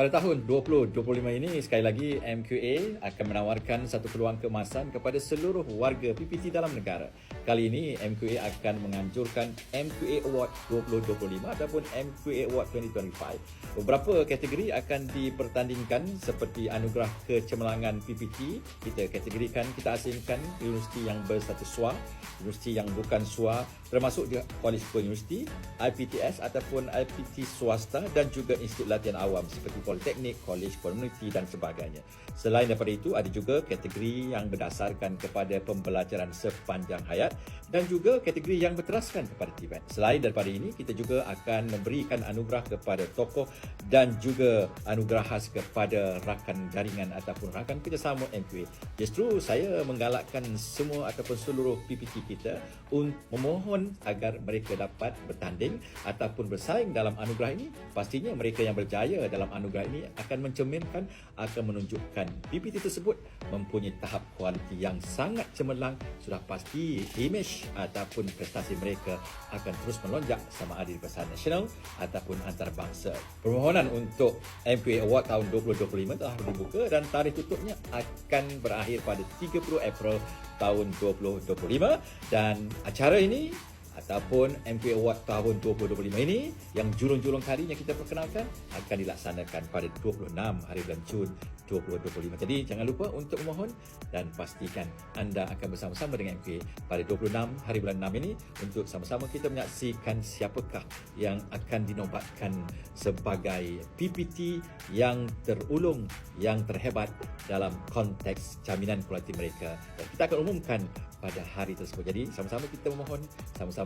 Pada tahun 2025 ini, sekali lagi MQA akan menawarkan satu peluang keemasan kepada seluruh warga PPT dalam negara. Kali ini, MQA akan menganjurkan MQA Award 2025 ataupun MQA Award 2025. Beberapa kategori akan dipertandingkan seperti anugerah kecemerlangan PPT. Kita kategorikan, kita asingkan universiti yang berstatus SWA, universiti yang bukan SWA, termasuk juga College University, IPTS ataupun IPT swasta dan juga institut latihan awam seperti politeknik, college, community dan sebagainya. Selain daripada itu, ada juga kategori yang berdasarkan kepada pembelajaran sepanjang hayat dan juga kategori yang berteraskan kepada TVET. Selain daripada ini, kita juga akan memberikan anugerah kepada tokoh dan juga anugerah khas kepada rakan jaringan ataupun rakan kerjasama MQA. Justru saya menggalakkan semua ataupun seluruh PPT kita untuk memohon agar mereka dapat bertanding ataupun bersaing dalam anugerah ini. Pastinya mereka yang berjaya dalam anugerah ini akan mencerminkan, akan menunjukkan PPT tersebut mempunyai tahap kualiti yang sangat cemerlang. Sudah pasti image ataupun prestasi mereka akan terus melonjak sama ada di pasar nasional ataupun antarabangsa. Permohonan untuk MQA Award tahun 2025 telah dibuka dan tarikh tutupnya akan berakhir pada 30 April tahun 2025 dan acara ini ataupun MP Award tahun 2025 ini yang julung-julung kalinya kita perkenalkan akan dilaksanakan pada 26 hari bulan Jun 2025. Jadi jangan lupa untuk memohon dan pastikan anda akan bersama-sama dengan MP pada 26 hari bulan 6 ini untuk sama-sama kita menyaksikan siapakah yang akan dinobatkan sebagai PPT yang terulung, yang terhebat dalam konteks jaminan kualiti mereka. Dan kita akan umumkan pada hari tersebut. Jadi sama-sama kita memohon,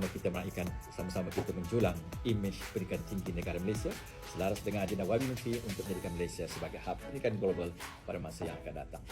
sama-sama kita meraihkan, sama-sama kita menjulang imej pendidikan tinggi negara Malaysia selaras dengan agenda YB Menteri untuk menjadikan Malaysia sebagai hub pendidikan global pada masa yang akan datang.